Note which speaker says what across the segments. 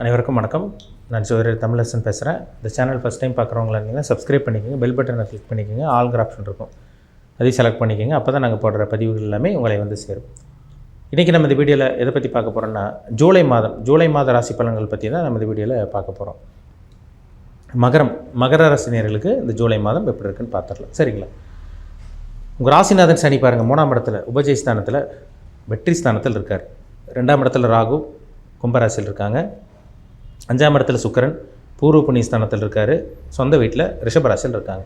Speaker 1: அனைவருக்கும் வணக்கம். நான் ஜோதிடர் தமிழரசன் பேசுகிறேன் இந்த சேனல் ஃபஸ்ட் டைம் பார்க்குறவங்களா இருந்தீங்கன்னா சப்ஸ்கிரைப் பண்ணிக்கோங்க பெல் பட்டனை கிளிக் பண்ணிக்கோங்க ஆல்கிற ஆப்ஷன் இருக்கும். அதையும் செலக்ட் பண்ணிக்கோங்க அப்போ தான் நாங்கள் போடுற பதிவுகள் எல்லாமே உங்களை வந்து சேரும். இன்றைக்கி நம்ம இந்த வீடியோவில் எதை பற்றி பார்க்க போகிறோம்னா ஜூலை மாதம் ஜூலை மாத ராசி பலன்கள் பற்றி தான் நம்ம இந்த வீடியோவில் பார்க்க போகிறோம் மகரம் மகர ராசினியர்களுக்கு இந்த ஜூலை மாதம் எப்படி இருக்குன்னு பார்த்துடலாம். சரிங்களா? உங்கள் ராசிநாதன் சனி பாருங்கள் மூணாம் இடத்துல உபஜய ஸ்தானத்தில் வெற்றி ஸ்தானத்தில் இருக்கார். ரெண்டாம் இடத்துல ராகு கும்பராசியில் இருக்காங்க. அஞ்சாம் இடத்துல சுக்கரன் பூர்வ புண்ணிய ஸ்தானத்தில் இருக்கார். சொந்த வீட்டில் ரிஷபராசியில் இருக்காங்க.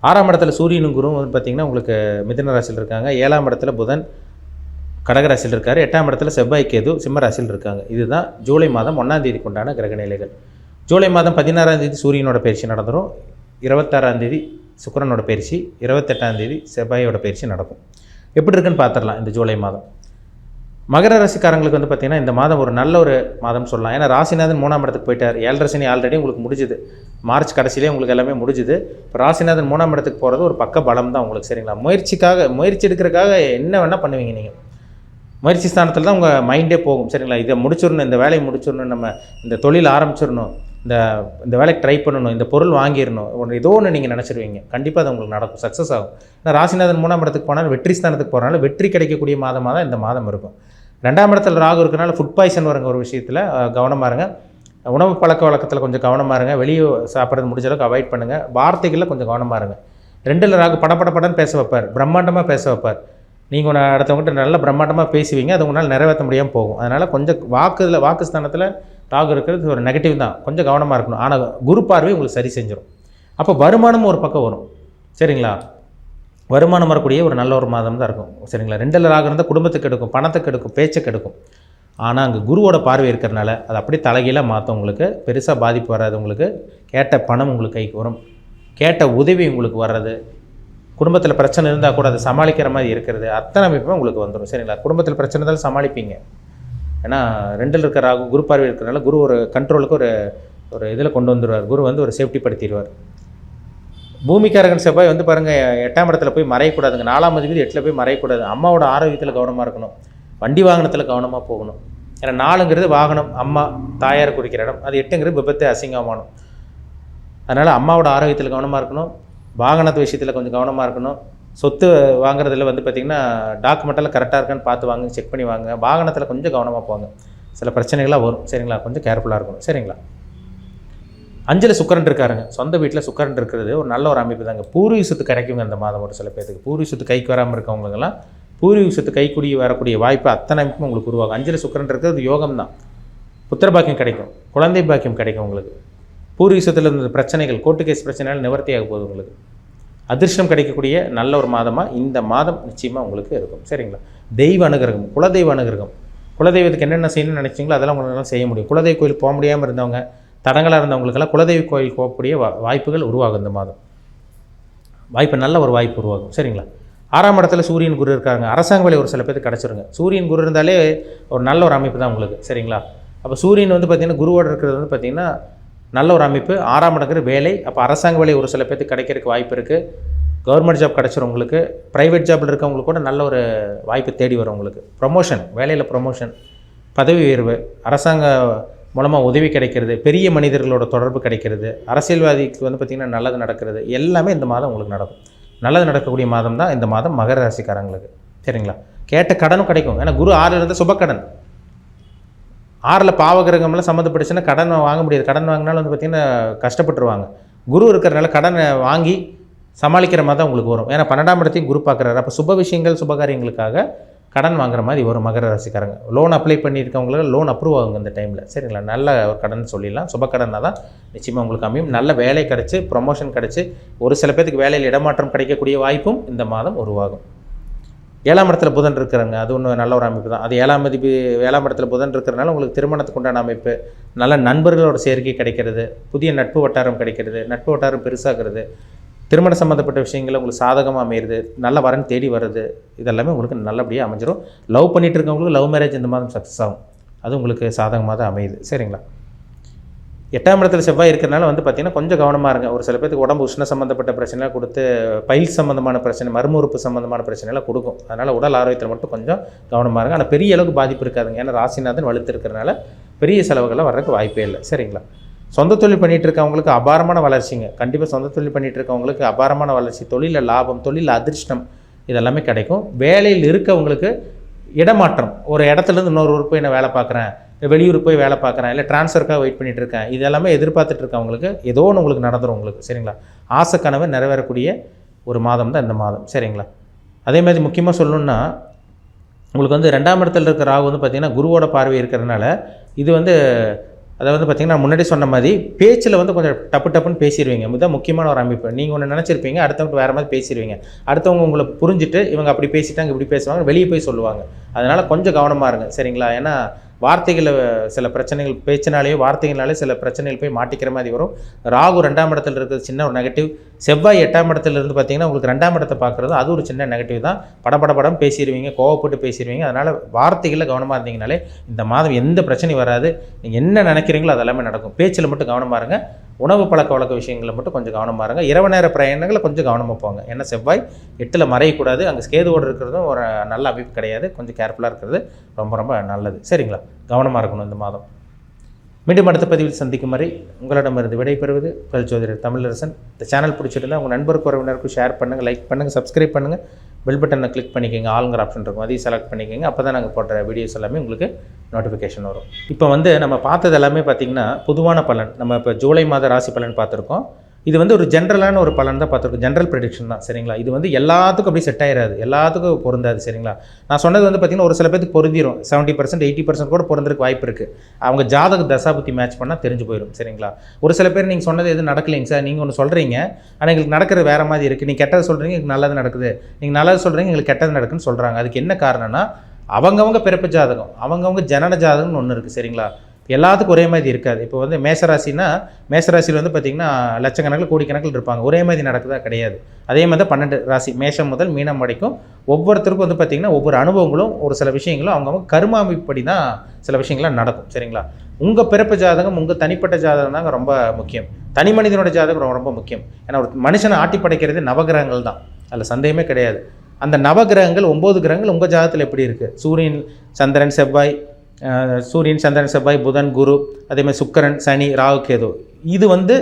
Speaker 1: ஆறாம் இடத்துல சூரியனும் குருவும் வந்து பார்த்திங்கன்னா உங்களுக்கு மிதன ராசியில் இருக்காங்க. ஏழாம் இடத்துல புதன் கடகராசியில் இருக்கார். எட்டாம் இடத்துல செவ்வாய் கேது சிம்ம ராசியில் இருக்காங்க. இதுதான் ஜூலை மாதம் ஒன்றாம் தேதிக்கு உண்டான கிரக நிலைகள். ஜூலை மாதம் பதினாறாம் தேதி சூரியனோட பயிற்சி நடந்துடும் இருபத்தாறாம் தேதி சுக்கரனோட பயிற்சி இருபத்தெட்டாம் தேதி செவ்வாயோட பயிற்சி நடக்கும். எப்படி இருக்குன்னு பார்த்துடலாம் இந்த ஜூலை மாதம். மகர ராசிக்காரங்களுக்கு வந்து பார்த்திங்கன்னா இந்த மாதம் ஒரு நல்ல ஒரு மாதம் சொல்லலாம். ஏன்னா ராசிநாதன் மூணாம் இடத்துக்கு போயிட்டார். ஏழரை சனி ஆல்ரெடி உங்களுக்கு முடிஞ்சுது. மார்ச் கடைசியிலே உங்களுக்கு எல்லாமே முடிஞ்சுது. இப்போ ராசிநாதன் மூணாம் இடத்துக்கு போகிறது ஒரு பக்க பலம் தான் உங்களுக்கு சரிங்களா? முயற்சிக்காக முயற்சி எடுக்கிறதுக்காக என்ன வேணால் பண்ணுவீங்க நீங்கள் முயற்சி ஸ்தானத்தில் தான் உங்கள் மைண்டே போகும் சரிங்களா? இதை முடிச்சிடணும் இந்த வேலையை முடிச்சிடணும் நம்ம இந்த தொழில் ஆரம்பிச்சிடணும் இந்த இந்த வேலைக்கு ட்ரை பண்ணணும் இந்த பொருள் வாங்கிடணும் ஒன்று ஏதோ ஒன்று நீங்கள் நினச்சிருவீங்க. கண்டிப்பாக அது உங்களுக்கு நடக்கும் சக்ஸஸ் ஆகும். ஏன்னா ராசிநாதன் மூணாம் இடத்துக்கு போனாலும் வெற்றி ஸ்தானத்துக்கு போகிறனால வெற்றி கிடைக்கக்கூடிய மாதமாக தான் இந்த மாதம் இருக்கும். ரெண்டாம் இடத்துல ராகு இருக்கனால ஃபுட் பாய்சன் வருங்க ஒரு விஷயத்தில். கவனமாக இருங்க. உணவு பழக்க வழக்கத்தில் கொஞ்சம் கவனமாக இருங்க. வெளியே சாப்பிட்றது முடிஞ்ச அளவுக்கு அவாய்ட் பண்ணுங்கள் வார்த்தைகளில் கொஞ்சம் கவனமாக இருங்க. ரெண்டில் ராகு படபட படன்னு பேச வைப்பார். பிரம்மாண்டமாக பேச வைப்பார். நீங்கள் ஒன்று அடுத்தவங்ககிட்ட நல்ல பிரம்மாண்டமாக பேசுவீங்க. அது உங்களால் நிறைவேற்ற முடியாமல் போகும். அதனால் கொஞ்சம் வாக்குதில் வாக்கு ஸ்தானத்தில் ராகு இருக்கிறது ஒரு நெகட்டிவ் தான். கொஞ்சம் கவனமாக இருக்கணும். ஆனால் குரு பார்வை உங்களுக்கு சரி செஞ்சிடும் அப்போ வருமானமும் ஒரு பக்கம் வரும். சரிங்களா? வருமானம் வரக்கூடிய ஒரு நல்ல ஒரு மாதம் தான் இருக்கும். சரிங்களா? ரெண்டில் ராகம் இருந்தால் குடும்பத்துக்கு எடுக்கும் பணத்துக்கு எடுக்கும் பேச்சுக்கு எடுக்கும். ஆனால் அங்கே குருவோட பார்வை இருக்கிறனால அது அப்படியே தலைகீழாக மாற்றும் உங்களுக்கு பெருசாக பாதிப்பு வராது உங்களுக்கு கேட்ட பணம் உங்களுக்கு கைக்கு வரும். கேட்ட உதவி உங்களுக்கு வர்றது. குடும்பத்தில் பிரச்சனை இருந்தால் கூட அதை சமாளிக்கிற மாதிரி இருக்கிறது. அத்தனை அமைப்பும் உங்களுக்கு வந்துடும் சரிங்களா? குடும்பத்தில் பிரச்சனை இருந்தாலும் சமாளிப்பீங்க. ஏன்னா ரெண்டில் இருக்கிற ராகு குரு பார்வை இருக்கிறனால குரு ஒரு கண்ட்ரோலுக்கு ஒரு ஒரு இதில் கொண்டு வந்துடுவார் குரு வந்து ஒரு சேஃப்டி படுத்திடுவார். பூமிக்காரகன் செவ்வாய் வந்து பாருங்கள் எட்டாம் இடத்துல போய் மறையக்கூடாதுங்க. நாலாம் அதிபதி எட்டில் போய் மறையக்கூடாது. அம்மாவோட ஆரோக்கியத்தில் கவனமாக இருக்கணும். வண்டி வாகனத்தில் கவனமாக போகணும். ஏன்னா நாலுங்கிறது வாகனம் அம்மா தாயார் குறிக்கிற இடம். அது எட்டுங்கிறது விபத்து அசிங்கமானம் அதனால் அம்மாவோட ஆரோக்கியத்தில் கவனமாக இருக்கணும். வாகனத்து விஷயத்தில் கொஞ்சம் கவனமாக இருக்கணும். சொத்து வாங்குறதுல வந்து பார்த்திங்கன்னா டாக்குமெண்ட்டெல்லாம் கரெக்டாக இருக்கான்னு பார்த்து வாங்க செக் பண்ணி வாங்க. வாகனத்தில் கொஞ்சம் கவனமாக போங்க. சில பிரச்சனைகளாக வரும். சரிங்களா? கொஞ்சம் கேர்ஃபுல்லாக இருக்கணும். சரிங்களா? அஞ்சில் சுக்கரன் இருக்காருங்க. சொந்த வீட்டில் சுக்கரன் இருக்கிறது ஒரு நல்ல ஒரு அமைப்பு தாங்க. பூர்வீகத்து கிடைக்குங்க இந்த மாதம் ஒரு சில பேருக்கு பூர்வீகத்து கைக்கு வராமல் இருக்கவங்களுக்கெல்லாம் பூர்வீகத்து கைக்குடி வரக்கூடிய வாய்ப்பு அத்தனை அமைப்பும் உங்களுக்கு உருவாகும். அஞ்சில் சுக்கரன் இருக்கிறது யோகம் தான். புத்திர பாக்கியம் கிடைக்கும். குழந்தை பாக்கியம் கிடைக்கும் உங்களுக்கு. பூர்வீகத்தில் இருந்த பிரச்சனைகள் கோர்ட்டு கேஸ் பிரச்சனைகள் நிவர்த்தியாக போகுது உங்களுக்கு. அதிர்ஷ்டம் கிடைக்கக்கூடிய நல்ல ஒரு மாதமாக இந்த மாதம் நிச்சயமாக உங்களுக்கு இருக்கும். சரிங்களா? தெய்வ அனுகிரகம் குலதெய்வ அனுகிரகம். குலதெய்வத்துக்கு என்னென்ன செய்யணும்னு நினச்சிங்களோ அதெல்லாம் உங்களால் செய்ய முடியும். குலதெய்வ கோயில் போக முடியாமல் இருந்தவங்க தடங்களாக இருந்தவங்களுக்கெல்லாம் குலதெய்வ கோயில் போகக்கூடிய வாய்ப்புகள் உருவாகும் இந்த மாதம். வாய்ப்பு நல்ல ஒரு வாய்ப்பு உருவாகும். சரிங்களா? ஆறாம் இடத்துல சூரியன் குரு இருக்காங்க. அரசாங்க வேலை ஒரு சில பேருக்கு கிடச்சிருங்க. சூரியன் குரு இருந்தாலே ஒரு நல்ல ஒரு அமைப்பு தான் உங்களுக்கு. சரிங்களா? அப்போ சூரியன் வந்து பார்த்திங்கன்னா குருவோட இருக்கிறது வந்து பார்த்திங்கன்னா நல்ல ஒரு அமைப்பு. ஆறாம் இடங்கிற வேலை. அப்போ அரசாங்க வேலை ஒரு சில பேருக்கு கிடைக்கிறதுக்கு வாய்ப்பு இருக்குது கவர்மெண்ட் ஜாப் கிடச்சிருவங்களுக்கு ப்ரைவேட் ஜாப்பில் இருக்கவங்களுக்கு கூட நல்ல ஒரு வாய்ப்பு தேடி வரும் உங்களுக்கு. ப்ரொமோஷன் வேலையில் ப்ரொமோஷன் பதவி உயர்வு அரசாங்க மூலமாக உதவி கிடைக்கிறது பெரிய மனிதர்களோட தொடர்பு கிடைக்கிறது அரசியல்வாதிக்கு வந்து பார்த்திங்கன்னா நல்லது நடக்கிறது எல்லாமே இந்த மாதம் உங்களுக்கு நடக்கும். நல்லது நடக்கக்கூடிய மாதம் தான் இந்த மாதம் மகர ராசிக்காரங்களுக்கு. சரிங்களா? கேட்ட கடனும் கிடைக்கும் ஏன்னா குரு ஆறில் இருந்தால் சுபக்கடன் ஆறில் பாவகிரகம்லாம் சம்மந்தப்பட்டுச்சுன்னா கடன் வாங்க முடியாது. கடன் வாங்கினாலும் வந்து பார்த்திங்கன்னா கஷ்டப்பட்டுருவாங்க. குரு இருக்கிறனால கடனை வாங்கி சமாளிக்கிற மாதிரி தான் உங்களுக்கு வரும். ஏன்னா பன்னெண்டாம் இடத்தையும் குரு பார்க்குறாரு. அப்போ சுப விஷயங்கள் சுபகாரியங்களுக்காக கடன் வாங்குற மாதிரி ஒரு மகர ராசிக்காரங்க. லோன் அப்ளை பண்ணியிருக்கவங்களுக்கு லோன் அப்ரூவ் ஆகுங்க இந்த டைமில் சரிங்களா? நல்ல ஒரு கடன் சொல்லிடலாம். சுப தான் நிச்சயமாக உங்களுக்கு அமையும். நல்ல வேலை கிடச்சி ப்ரொமோஷன் கிடச்சி ஒரு சில பேருக்கு வேலையில் இடமாற்றம் கிடைக்கக்கூடிய வாய்ப்பும் இந்த மாதம் உருவாகும். ஏழாம் இடத்துல புதன் இருக்கிறாங்க. அது ஒன்று நல்ல ஒரு அமைப்பு தான். அது ஏழாம் மதிப்பு ஏழாம் இடத்துல புதன் இருக்கிறனால உங்களுக்கு திருமணத்துக்கு உண்டான அமைப்பு. நல்ல நண்பர்களோட சேர்க்கை கிடைக்கிறது. புதிய நட்பு வட்டாரம் கிடைக்கிறது. நட்பு வட்டாரம் பெருசாகிறது. திருமண சம்மந்தப்பட்ட விஷயங்கள் உங்களுக்கு சாதகமாக அமையிறது நல்ல வரன் தேடி வருது இதெல்லாமே உங்களுக்கு நல்லபடியாக அமைஞ்சிரும். லவ் பண்ணிட்டு இருக்கவங்களுக்கு லவ் மேரேஜ் இந்த மாதம் சக்ஸஸ் ஆகும். அது உங்களுக்கு சாதகமாக தான் அமையுது. சரிங்களா? எட்டாம் இடத்துல செவ்வாய் இருக்கிறனால வந்து பார்த்திங்கன்னா கொஞ்சம் கவனமாக இருங்க. ஒரு சில பேருக்கு உடம்பு உஷ்ண சம்மந்தப்பட்ட பிரச்சனைலாம் கொடுத்து பயில் சம்மந்தமான பிரச்சனை மருமுறுப்பு சம்மந்தமான பிரச்சனைலாம் கொடுக்கும். அதனால் உடல் ஆரோக்கியத்தில் மட்டும் கொஞ்சம் கவனமாக இருங்க. ஆனால் பெரிய அளவுக்கு பாதிப்பு இருக்காதுங்க. ஏன்னா ராசிநாதன் வலுத்து இருக்கிறனால பெரிய செலவுகள்லாம் வர்றதுக்கு வாய்ப்பே இல்லை. சரிங்களா? சொந்த தொழில் பண்ணிகிட்டு இருக்கவங்களுக்கு அபாரமான வளர்ச்சிங்க. கண்டிப்பாக சொந்த தொழில் பண்ணிகிட்டு இருக்கவங்களுக்கு அபாரமான வளர்ச்சி. தொழிலில் லாபம் தொழிலில் அதிர்ஷ்டம் இதெல்லாமே கிடைக்கும். வேலையில் இருக்கவங்களுக்கு இடமாற்றம். ஒரு இடத்துலேருந்து இன்னொரு ஊர் போய் நான் வேலை பார்க்குறேன்? வெளியூர் போய் வேலை பார்க்குறேன்? இல்லை டிரான்ஸ்ஃபருக்காக வெயிட் பண்ணிகிட்டு இருக்கேன் இது எல்லாமே எதிர்பார்த்துட்டு இருக்கவங்களுக்கு ஏதோ ஒன்று உங்களுக்கு நடந்துடும் உங்களுக்கு. சரிங்களா? ஆசை கனவு நிறைவேறக்கூடிய ஒரு மாதம் தான் இந்த மாதம். சரிங்களா? அதே மாதிரி முக்கியமாக சொல்லணும்னா உங்களுக்கு வந்து ரெண்டாம் இடத்துல இருக்கிற ராகு வந்து பார்த்திங்கன்னா குருவோட பார்வை இருக்கிறதுனால இது வந்து அதை வந்து பார்த்திங்கன்னா முன்னாடி சொன்ன மாதிரி பேச்சில் வந்து கொஞ்சம் டப்பு டப்புன்னு பேசிடுவீங்க இதுதான் முக்கியமான ஒரு அமைப்பு. நீங்கள் ஒன்று நினச்சிருப்பீங்க அடுத்தவங்க வேறு மாதிரி பேசிடுவீங்க அடுத்தவங்க உங்களை புரிஞ்சுட்டு இவங்க அப்படி பேசிட்டாங்க இப்படி பேசுவாங்க வெளியே போய் சொல்லுவாங்க. அதனால் கொஞ்சம் கவனமாக இருங்க. சரிங்களா? ஏன்னா வார்த்தைகளை சில பிரச்சனைகள் பேச்சினாலேயோ வார்த்தைகளாலே சில பிரச்சனைகள் போய் மாட்டிக்கிற மாதிரி வரும். ராகு ரெண்டாம் இடத்துல இருக்கிறது சின்ன ஒரு நெகட்டிவ் செவ்வாய் எட்டாம் இடத்துல இருந்து பார்த்தீங்கன்னா உங்களுக்கு ரெண்டாம் இடத்தை பார்க்குறது அது ஒரு சின்ன நெகட்டிவ் தான். படப்பட படம் பேசிடுவீங்க கோவப்பட்டு பேசிடுவீங்க. அதனால் வார்த்தைகளில் கவனமாக இருந்தீங்கனாலே இந்த மாதம் எந்த பிரச்சனையும் வராது. நீங்கள் என்ன நினைக்கிறீங்களோ அது எல்லாமே நடக்கும். பேச்சில் மட்டும் கவனமாக இருங்க. உணவு பழக்க வழக்க விஷயங்களை மட்டும் கொஞ்சம் கவனமாக இருங்க. இரவு நேர பிரயாணங்களை கொஞ்சம் கவனமாக போங்க. ஏன்னா செவ்வாய்? எட்டில் மறையக்கூடாது. அங்கே ஸ்கேதோடு இருக்கிறதும் ஒரு நல்ல அமைப்பு கிடையாது. கொஞ்சம் கேர்ஃபுல்லாக இருக்கிறது ரொம்ப ரொம்ப நல்லது. சரிங்களா? கவனமாக இருக்கணும் இந்த மாதம். மீண்டும் அடுத்த பதிவில் சந்திக்கும் வரை உங்களிடமிருந்து விடைபெறுவது உங்கள் ஜோதிடர் தமிழரசன். இந்த சேனல் பிடிச்சிருந்தால் உங்கள் நண்பருக்கு உறவினருக்கும் ஷேர் பண்ணுங்கள் லைக் பண்ணுங்கள் சப்ஸ்கிரைப் பண்ணுங்கள் பெல் பட்டனை கிளிக் பண்ணிக்கோங்க. ஆளுங்கிற ஆப்ஷன் இருக்கும். அதையும் செலக்ட் பண்ணிக்கோங்க. அப்போ தான் நாங்கள் போடுற வீடியோஸ் எல்லாமே உங்களுக்கு நோட்டிஃபிகேஷன் வரும். இப்போ வந்து நம்ம பார்த்தது எல்லாமே பார்த்திங்கன்னா பொதுவான பலன். நம்ம இப்போ ஜூலை மாத ராசி பலன் பார்த்துருக்கோம். இது வந்து ஒரு ஜென்ரலான ஒரு பலன் தான் பார்த்துருக்கோம். ஜென்ரல் ப்ரெடிக்ஷன் தான் சரிங்களா? இது வந்து எல்லாத்துக்கும் அப்படியே செட் ஆயிராது. எல்லாத்துக்கும் பொருந்தாது சரிங்களா? நான் சொன்னது வந்து பார்த்திங்கன்னா ஒரு சில பேருக்கு பொருந்திரும். செவன்ட்டி பர்சன்ட் எயிட்டி பர்சன்ட் கூட பொருந்திருக்கு வாய்ப்பு இருக்குது அவங்க ஜாதக தசாபுத்தி மேட்ச் பண்ணால் தெரிஞ்சு போயிடும் சரிங்களா? ஒரு சில பேர் நீங்கள் சொன்னது எதுவும் நடக்கலைங்க சார். நீங்கள் ஒன்று சொல்கிறீங்க ஆனால் எங்களுக்கு நடக்கிறது வேறு மாதிரி இருக்குது நீங்கள் கெட்டது சொல்கிறீங்க எங்களுக்கு நல்லது நடக்குது. நீங்கள் நல்லது சொல்கிறீங்க எங்களுக்கு கெட்டது நடக்குன்னு சொல்கிறாங்க அதுக்கு என்ன காரணம்னா அவங்கவங்க பிறப்பு ஜாதகம் அவங்கவுங்க ஜனன ஜாதகம்னு ஒன்று இருக்குது சரிங்களா? எல்லாத்துக்கும் ஒரே மாதிரி இருக்காது. இப்போ வந்து மேசராசினா மேசராசியில் வந்து பார்த்திங்கன்னா லட்சக்கணக்கில் கோடிக்கணக்கில் இருப்பாங்க. ஒரே மாதிரி நடக்குதா? கிடையாது. அதே மாதிரி தான் பன்னெண்டு ராசி மேஷம் முதல் மீனம் வரைக்கும் ஒவ்வொருத்தருக்கும் வந்து பார்த்திங்கன்னா ஒவ்வொரு அனுபவங்களும் ஒரு சில விஷயங்களும் அவங்கவுங்க கருமாமிப்படி தான் சில விஷயங்கள்லாம் நடக்கும். சரிங்களா? உங்கள் பிறப்பு ஜாதகம் உங்கள் தனிப்பட்ட ஜாதகம் தாங்க ரொம்ப முக்கியம். தனி மனிதனோட ஜாதகம் ரொம்ப ரொம்ப முக்கியம். ஏன்னா ஒரு மனுஷனை ஆட்டி படைக்கிறது நவகிரகங்கள் தான். அதில் சந்தேகமே கிடையாது. அந்த நவகிரகங்கள் ஒம்பது கிரகங்கள் உங்கள் ஜாதகத்தில் எப்படி இருக்குது சூரியன் சந்திரன் செவ்வாய் சூரியன் சந்திரன் செவ்வாய் புதன் குரு அதேமாதிரி சுக்கரன் சனி ராகு கேது. இது வந்து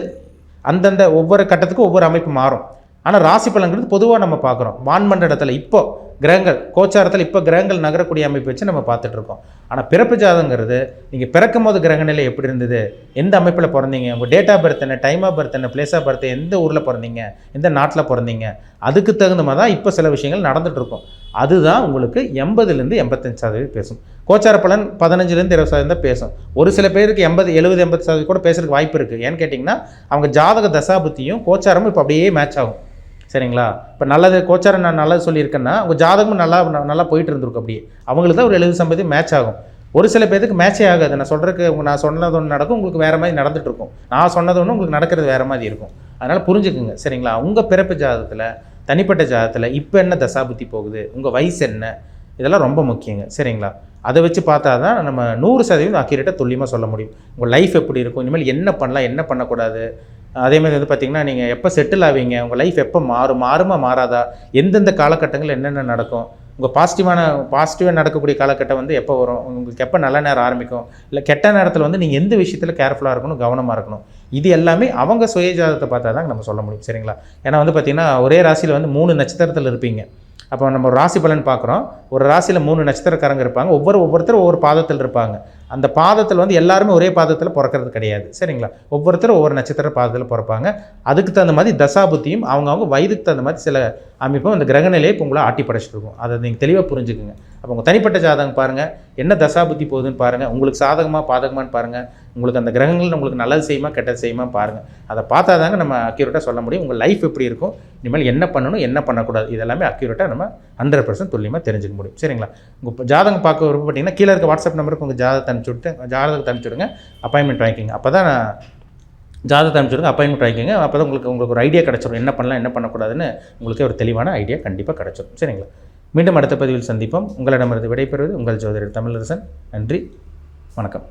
Speaker 1: அந்தந்த ஒவ்வொரு கட்டத்துக்கும் ஒவ்வொரு அமைப்பு மாறும். ஆனால் ராசி பலன்கிறது பொதுவாக நம்ம பார்க்குறோம். வான்மண்டலத்தில் இப்போது கிரகங்கள் கோச்சாரத்தில் இப்போ கிரகங்கள் நகரக்கூடிய அமைப்பு வச்சு நம்ம பார்த்துட்ருக்கோம் ஆனால் பிறப்பு ஜாதகங்கிறது நீங்கள் பிறக்கும் போது கிரக நிலை எப்படி இருந்தது எந்த அமைப்பில் பிறந்தீங்க உங்கள் டேட் ஆஃப் பர்த் என்ன டைம் ஆஃப் பர்த் என்ன பிளேஸ் ஆஃப் பர்த் எந்த ஊரில் பிறந்தீங்க எந்த நாட்டில் பிறந்தீங்க அதுக்கு தகுந்த மாதிரி தான் இப்போ சில விஷயங்கள் நடந்துகிட்ருக்கும் அதுதான் உங்களுக்கு எண்பதுலேருந்து எண்பத்தஞ்சு சதவீதம் பேசும். கோச்சார பலன் பதினஞ்சுலேருந்து இருபது சதவீதம் தான் பேசும். ஒரு சில பேருக்கு எண்பது எழுபது எண்பது சதவீதம் கூட பேசுறதுக்கு வாய்ப்பு இருக்குது ஏன்னு கேட்டிங்கன்னா அவங்க ஜாதக தசாபுத்தியும் கோச்சாரமும் இப்போ அப்படியே மேட்ச் ஆகும். சரிங்களா? இப்போ நல்லது கோச்சாரம் நான் நல்லது சொல்லியிருக்கேன்னா உங்கள் ஜாதகமும் நல்லா நல்லா போயிட்டு இருந்திருக்கும் அப்படியே. அவங்களுக்கு தான் ஒரு எழுபது சம்பதி மேட்ச் ஆகும். ஒரு சில பேருக்கு மேட்சே ஆகாது. நான் சொல்கிறதுக்கு நான் சொன்னது ஒன்று நடக்கும் உங்களுக்கு வேறு மாதிரி நடந்துட்டு இருக்கும். நான் சொன்னது ஒன்று உங்களுக்கு நடக்கிறது வேறு மாதிரி இருக்கும். அதனால் புரிஞ்சுக்குங்க சரிங்களா? உங்கள் பிறப்பு ஜாதகத்தில் தனிப்பட்ட ஜாதகத்தில் இப்போ என்ன தசாபுத்தி போகுது? உங்கள் வயசு என்ன? இதெல்லாம் ரொம்ப முக்கியங்க சரிங்களா? அதை வச்சு பார்த்தா தான் நம்ம நூறு சதவீதம் அக்யூரேட்டாக துல்லியமாக சொல்ல முடியும். உங்கள் லைஃப் எப்படி இருக்கும்? இனிமேல் என்ன பண்ணலாம்? என்ன பண்ணக்கூடாது? அதே மாதிரி வந்து பார்த்திங்கன்னா நீங்கள் எப்போ செட்டில் ஆவீங்க? உங்கள் லைஃப் எப்போ மாறும்? மாறுமா மாறாதா? எந்தெந்த காலகட்டங்கள் என்னென்ன நடக்கும்? உங்கள் பாசிட்டிவான பாசிட்டிவாக நடக்கக்கூடிய காலகட்டம் வந்து எப்போ வரும்? உங்களுக்கு எப்போ நல்ல நேரம் ஆரம்பிக்கும்? இல்லை கெட்ட நேரத்தில் வந்து நீங்கள் எந்த விஷயத்தில் கேர்ஃபுல்லாக இருக்கணும்? கவனமாக இருக்கணும். இது எல்லாமே அவங்க சுயஜாதத்தை பார்த்தா தான் நம்ம சொல்ல முடியும். சரிங்களா? ஏன்னா வந்து பார்த்திங்கன்னா ஒரே ராசியில் வந்து மூணு நட்சத்திரத்தில் இருப்பீங்க. அப்போ நம்ம ஒரு ராசி பலன் பார்க்குறோம். ஒரு ராசியில் மூணு நட்சத்திரக்காரங்க இருப்பாங்க. ஒவ்வொரு ஒவ்வொருத்தரும் ஒவ்வொரு பாதத்தில் இருப்பாங்க. அந்த பாதத்தில் வந்து எல்லாருமே ஒரே பாதத்தில் பிறக்கிறது கிடையாது. சரிங்களா? ஒவ்வொருத்தரும் ஒவ்வொரு நட்சத்திர பாதத்தில் பிறப்பாங்க. அதுக்கு தகுந்த மாதிரி தசாபுத்தியும் அவங்கவுங்க வயதுக்கு தகுந்த மாதிரி சில அமைப்பும் அந்த கிரகநிலையை இப்போ உங்களை ஆட்டி படைச்சிருக்கும். அதை நீங்கள் தெளிவாக புரிஞ்சுக்குங்க. அப்போ உங்கள் தனிப்பட்ட ஜாதகம் பாருங்கள் என்ன தசாபுத்தி போகுதுன்னு பாருங்கள் உங்களுக்கு சாதகமாக பாதகமான்னு பாருங்கள் உங்களுக்கு அந்த கிரகங்கள் உங்களுக்கு நல்லது செய்யுமா கெட்டது செய்யுமா பாருங்கள் அதை பார்த்தா தாங்க நம்ம அக்யூரேட்டாக சொல்ல முடியும். உங்கள் லைஃப் எப்படி இருக்கும்? இனிமேல் என்ன பண்ணணும் என்ன பண்ணக்கூடாது? இதெல்லாமே அக்யூரேட்டாக நம்ம ஹண்ட்ரட் பர்சன்ட் துல்லியமாக தெரிஞ்சுக்க முடியும். சரிங்களா? உங்கள் ஜாதகம் பார்க்க விருப்பப்பட்டீங்கன்னா கீழே இருக்க வாட்ஸ்அப் நம்பருக்கு உங்கள் ஜாதகத்தை அனுப்பிச்சி விட்டு ஜாதகத்தை அனுப்பிச்சி விடுங்க. அப்பாயின்மெண்ட் வாங்கிக்கிங்க. அப்போ தான் ஜாதகத்தை அனுப்பிச்சுடுங்க அப்பாயின்மெண்ட் வாங்கிக்கோங்க. அப்போ தான் உங்களுக்கு உங்களுக்கு ஒரு ஐடியா கிடச்சிரும். என்ன பண்ணலாம் என்ன பண்ணக்கூடாதுன்னு உங்களுக்கே ஒரு தெளிவான ஐடியா கண்டிப்பாக கிடச்சிரும். சரிங்களா? மீண்டும் அடுத்த பதிவில் சந்திப்போம். உங்களிடமிருந்து விடைபெறுவது உங்கள் ஜோதிடர் தமிழரசன். நன்றி. வணக்கம்.